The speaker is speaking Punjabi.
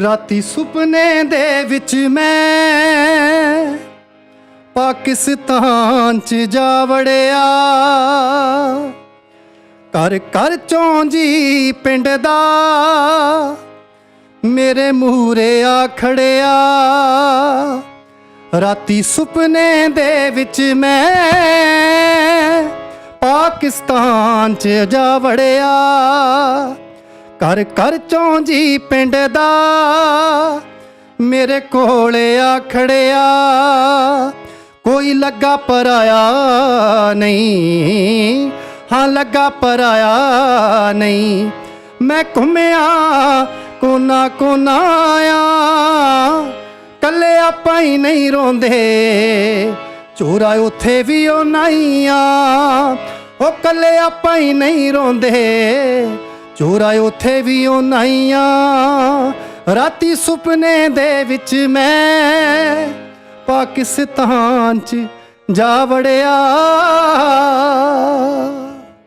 ਰਾਤੀ ਸੁਪਨੇ ਦੇ ਵਿੱਚ ਮੈਂ ਪਾਕਿਸਤਾਨ ਚ ਜਾ ਵੜਿਆ। ਕਰ ਕਰ ਚੋਂ ਜੀ ਪਿੰਡ ਦਾ ਮੇਰੇ ਮੂਹਰੇ ਆ ਖੜਿਆ। ਰਾਤੀ ਸੁਪਨੇ ਦੇ ਵਿੱਚ ਮੈਂ ਪਾਕਿਸਤਾਨ ਚ ਜਾ ਵੜਿਆ। ਘਰ ਘਰ ਚੋਂ ਜੀ ਪਿੰਡ ਦਾ, ਮੇਰੇ ਕੋਲ ਆ ਖੜਿਆ ਕੋਈ ਲੱਗਾ ਪਰਾਇਆ ਨਹੀਂ, ਹਾਂ ਲੱਗਾ ਪਰਾਇਆ ਨਹੀਂ, ਮੈਂ ਘੁੰਮਿਆ, ਕੋਨਾ ਕੋਨਾ ਆ ਕੱਲੇ ਆਪਾਂ ਹੀ ਨਹੀਂ ਰੋਂਦੇ, ਚੋਰਾ ਉੱਥੇ ਵੀ ਉਹ ਨਹੀਂ ਆ ਉਹ ਕੱਲੇ ਆਪਾਂ ਹੀ ਨਹੀਂ ਰੋਂਦੇ ਚੋਰਾ ਉੱਥੇ ਵੀ ਉਹਨਾਂ ਨਹੀਂ ਆ ਰਾਤੀ ਸੁਪਨੇ ਦੇ ਵਿੱਚ ਮੈਂ ਪਾਕਿਸਤਾਨ ਚ ਜਾ ਵੜਿਆ।